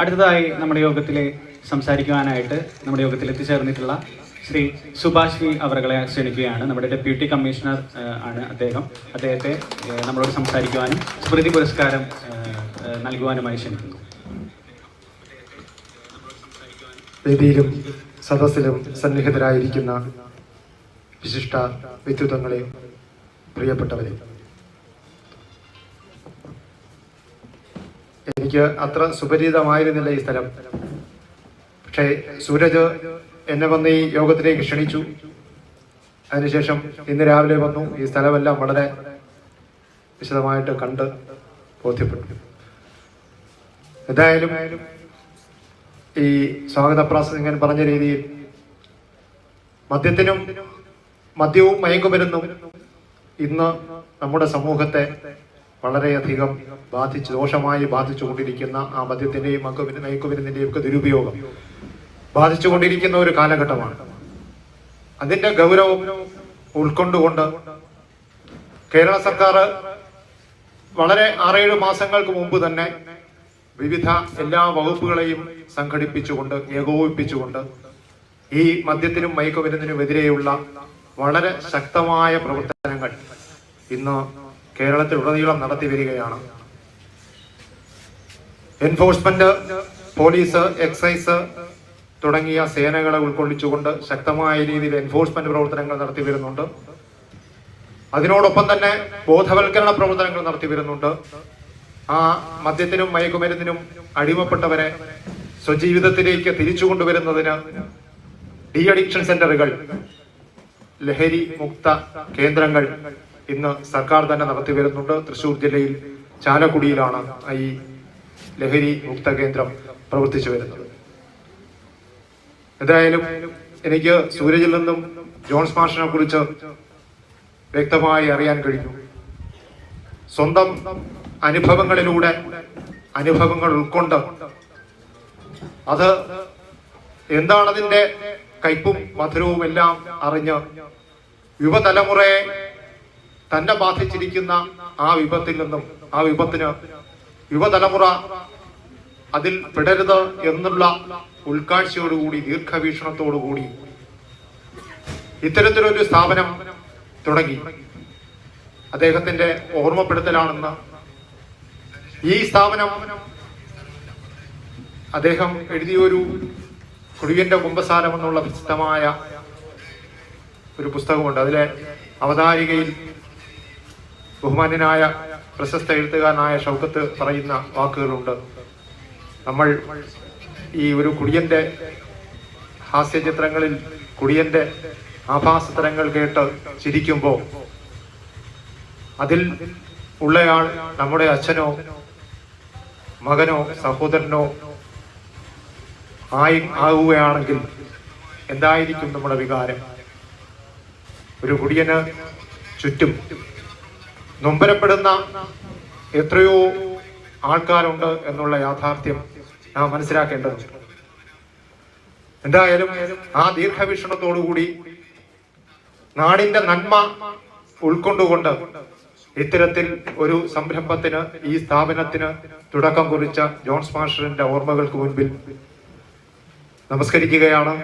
അടുത്തതായി നമ്മുടെ യോഗത്തിലെ സംസാരിക്കുവാനായിട്ട് നമ്മുടെ യോഗത്തിൽ എത്തിച്ചേർന്നിട്ടുള്ള ശ്രീ സുഭാഷി അവറുകളെ ക്ഷണിക്കുകയാണ്. നമ്മുടെ ഡെപ്യൂട്ടി കമ്മീഷണർ ആണ് അദ്ദേഹം. അദ്ദേഹത്തെ നമ്മളോട് സംസാരിക്കുവാനും സ്മൃതി പുരസ്കാരം നൽകുവാനുമായി ക്ഷണിക്കുന്നു. വേദിയിലും സദസ്സിലും സന്നിഹിതരായിരിക്കുന്ന വിശിഷ്ട വ്യക്തിത്വങ്ങളെ പ്രിയപ്പെട്ടവരെ എനിക്ക് അത്ര സുപരിചിതമായിരുന്നില്ല ഈ സ്ഥലം. പക്ഷേ സൂരജ് എന്നെ വന്ന് ഈ യോഗത്തിലേക്ക് ക്ഷണിച്ചു. അതിനുശേഷം ഇന്ന് രാവിലെ വന്നു. ഈ സ്ഥലമെല്ലാം വളരെ വിശദമായിട്ട് കണ്ട് ബോധ്യപ്പെട്ടു. എന്തായാലും ഈ സ്വാഗത പ്രാസംഗൻ പറഞ്ഞ രീതിയിൽ മദ്യത്തിനും മദ്യവും മയക്കുമരുന്നും ഇന്ന് നമ്മുടെ സമൂഹത്തെ വളരെയധികം ബാധിച്ച് ദോഷമായി ബാധിച്ചുകൊണ്ടിരിക്കുന്ന ആ മദ്യത്തിന്റെയും മയക്കുമരു മയക്കുമരുന്നിന്റെയും ഒക്കെ ദുരുപയോഗം ബാധിച്ചുകൊണ്ടിരിക്കുന്ന ഒരു കാലഘട്ടമാണ്. അതിന്റെ ഗൗരവം ഉൾക്കൊണ്ടുകൊണ്ട് കേരള സർക്കാർ വളരെ ആറേഴ് മാസങ്ങൾക്ക് മുമ്പ് തന്നെ വിവിധ എല്ലാ വകുപ്പുകളെയും സംഘടിപ്പിച്ചുകൊണ്ട് ഏകോപിപ്പിച്ചുകൊണ്ട് ഈ മദ്യത്തിനും മയക്കുമരുന്നിനും എതിരെയുള്ള വളരെ ശക്തമായ പ്രവർത്തനങ്ങൾ ഇന്ന് കേരളത്തിലുടനീളം നടത്തി വരികയാണ്. എൻഫോഴ്സ്മെന്റ് പോലീസ് എക്സൈസ് തുടങ്ങിയ സേനകളെ ഉൾക്കൊള്ളിച്ചുകൊണ്ട് ശക്തമായ രീതിയിൽ എൻഫോഴ്സ്മെന്റ് പ്രവർത്തനങ്ങൾ നടത്തി വരുന്നുണ്ട്. അതിനോടൊപ്പം തന്നെ ബോധവൽക്കരണ പ്രവർത്തനങ്ങൾ നടത്തി വരുന്നുണ്ട്. ആ മദ്യത്തിനും മയക്കുമരുന്നിനും അടിമപ്പെട്ടവരെ സ്വജീവിതത്തിലേക്ക് തിരിച്ചു കൊണ്ടുവരുന്നതിന് ഡി അഡിക്ഷൻ സെന്ററുകൾ ലഹരി മുക്ത കേന്ദ്രങ്ങൾ ഇന്ന് സർക്കാർ തന്നെ നടത്തി വരുന്നുണ്ട്. തൃശൂർ ജില്ലയിൽ ചാലക്കുടിയിലാണ് ഈ ലഹരി മുക്ത കേന്ദ്രം പ്രവർത്തിച്ചു വരുന്നത്. എന്തായാലും എനിക്ക് സൂരജിൽ നിന്നും ജോൺസ് മാഷിനെ കുറിച്ച് വ്യക്തമായി അറിയാൻ കഴിഞ്ഞു. സ്വന്തം അനുഭവങ്ങളിലൂടെ അനുഭവങ്ങൾ ഉൾക്കൊണ്ട് അത് എന്താണതിന്റെ കയ്പും മധുരവും എല്ലാം അറിഞ്ഞ് യുവതലമുറയെ തന്നെ ബാധിച്ചിരിക്കുന്ന ആ വിപത്തിൽ നിന്നും ആ വിപത്തിന് യുവതലമുറ അതിൽ പെടരുത് എന്നുള്ള ഉൾക്കാഴ്ചയോടുകൂടി ദീർഘവീക്ഷണത്തോടുകൂടി ഇത്തരത്തിലൊരു സ്ഥാപനം തുടങ്ങി. അദ്ദേഹത്തിന്റെ ഓർമ്മപ്പെടുത്തലാണെന്ന് ഈ സ്ഥാപനം അദ്ദേഹം എഴുതിയൊരു കുടിയന്റെ കുംഭസാരം എന്നുള്ള പ്രസിദ്ധമായ ഒരു പുസ്തകമുണ്ട്. അതിലെ അവതാരികയിൽ ബഹുമാന്യനായ പ്രശസ്ത എഴുത്തുകാരനായ ഷൗക്കത്ത് പറയുന്ന വാക്കുകളുണ്ട്. നമ്മൾ ഈ ഒരു കുടിയന്റെ ഹാസ്യചിത്രങ്ങളിൽ കുടിയന്റെ ആഭാസത്തരങ്ങൾ കേട്ട് ചിരിക്കുമ്പോൾ അതിൽ ഉള്ളയാൾ നമ്മുടെ അച്ഛനോ മകനോ സഹോദരനോ ആയി ആകുകയാണെങ്കിൽ എന്തായിരിക്കും നമ്മുടെ വികാരം? ഒരു കുടിയന് ചുറ്റും നൊമ്പരപ്പെടുന്ന എത്രയോ ആൾക്കാരുണ്ട് എന്നുള്ള യാഥാർത്ഥ്യം നാം മനസ്സിലാക്കേണ്ടതുണ്ട്. എന്തായാലും ആ ദീർഘവീക്ഷണത്തോടുകൂടി നാടിന്റെ നന്മ ഉൾക്കൊണ്ടുകൊണ്ട് ഇത്തരത്തിൽ ഒരു സംരംഭത്തിന് ഈ സ്ഥാപനത്തിന് തുടക്കം കുറിച്ച ജോൺസ് മാസ്റ്ററിന്റെ ഓർമ്മകൾക്ക് മുൻപിൽ നമസ്കരിക്കുകയാണ്.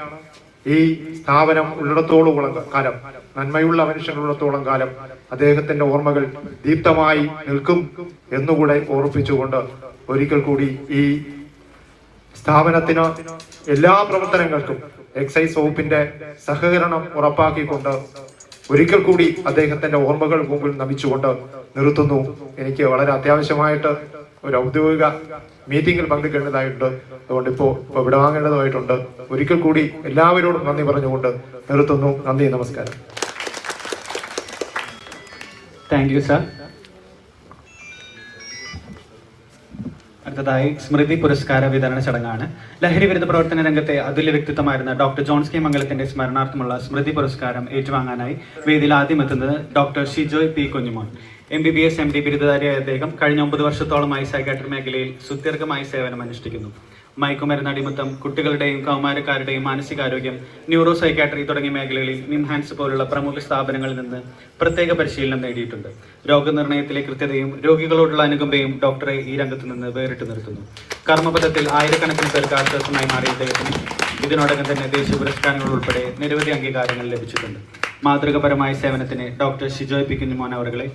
ഈ സ്ഥാപനം ഉള്ളിടത്തോളം കാലം നന്മയുള്ള മനുഷ്യനുള്ളിടത്തോളം കാലം അദ്ദേഹത്തിന്റെ ഓർമ്മകൾ ദീപ്തമായി നിൽക്കും എന്നുകൂടെ ഓർപ്പിച്ചുകൊണ്ട് ഒരിക്കൽ കൂടി ഈ സ്ഥാപനത്തിന് എല്ലാ പ്രവർത്തനങ്ങൾക്കും എക്സൈസ് വകുപ്പിന്റെ സഹകരണം ഉറപ്പാക്കിക്കൊണ്ട് ഒരിക്കൽ കൂടി അദ്ദേഹത്തിന്റെ ഓർമ്മകൾ മുമ്പിൽ നമിച്ചുകൊണ്ട് നിർത്തുന്നു. എനിക്ക് വളരെ അത്യാവശ്യമായിട്ട് ഒരു ഔദ്യോഗിക മീറ്റിംഗിൽ പങ്കെടുക്കേണ്ടതായിട്ടുണ്ട്. അതുകൊണ്ട് ഇപ്പോ ഇപ്പൊ വിടവാങ്ങേണ്ടതായിട്ടുണ്ട് ഒരിക്കൽ കൂടി എല്ലാവരോടും നന്ദി പറഞ്ഞുകൊണ്ട് നിർത്തുന്നു. നന്ദി നമസ്കാരം. താങ്ക് യു സർ അടുത്തതായി സ്മൃതി പുരസ്കാര വിതരണ ചടങ്ങാണ്. ലഹരി വിരുദ്ധ പ്രവർത്തന രംഗത്തെ അതുല്യ വ്യക്തിത്വമായിരുന്ന ഡോക്ടർ ജോൺസ് കെ മംഗലത്തിന്റെ സ്മരണാർത്ഥമുള്ള സ്മൃതി പുരസ്കാരം ഏറ്റുവാങ്ങാനായി വേദിയിൽ ആദ്യം എത്തുന്നത് doctor Shijoy P Kunjumon. M B B S M D ബിരുദധാരിയായ അദ്ദേഹം കഴിഞ്ഞ ഒമ്പത് വർഷത്തോളമായി സൈക്കാട്രി മേഖലയിൽ സുദീർഘമായി സേവനം അനുഷ്ഠിക്കുന്നു. മയക്കുമരുന്ന് അടിമത്തം കുട്ടികളുടെയും കൗമാരക്കാരുടെയും മാനസികാരോഗ്യം ന്യൂറോ സൈക്കാട്രി തുടങ്ങിയ മേഖലകളിൽ നിംഹാൻസ് പോലുള്ള പ്രമുഖ സ്ഥാപനങ്ങളിൽ നിന്ന് പ്രത്യേക പരിശീലനം നേടിയിട്ടുണ്ട്. രോഗനിർണയത്തിലെ കൃത്യതയും രോഗികളോടുള്ള അനുകമ്പയും ഡോക്ടറെ ഈ രംഗത്ത് നിന്ന് വേറിട്ട് നിർത്തുന്നു. കർമ്മപഥത്തിൽ ആയിരക്കണക്കിന് പേർക്ക് ആശ്വാസമായി മാറിയ അദ്ദേഹത്തിന് ഇതിനോടകം തന്നെ ദേശീയ പുരസ്കാരങ്ങൾ ഉൾപ്പെടെ നിരവധി അംഗീകാരങ്ങൾ ലഭിച്ചിട്ടുണ്ട്. മാതൃകപരമായ സേവനത്തിന് ഡോക്ടർ ഷിജോയ് പി കുഞ്ഞുമോൻ അവറുകളെ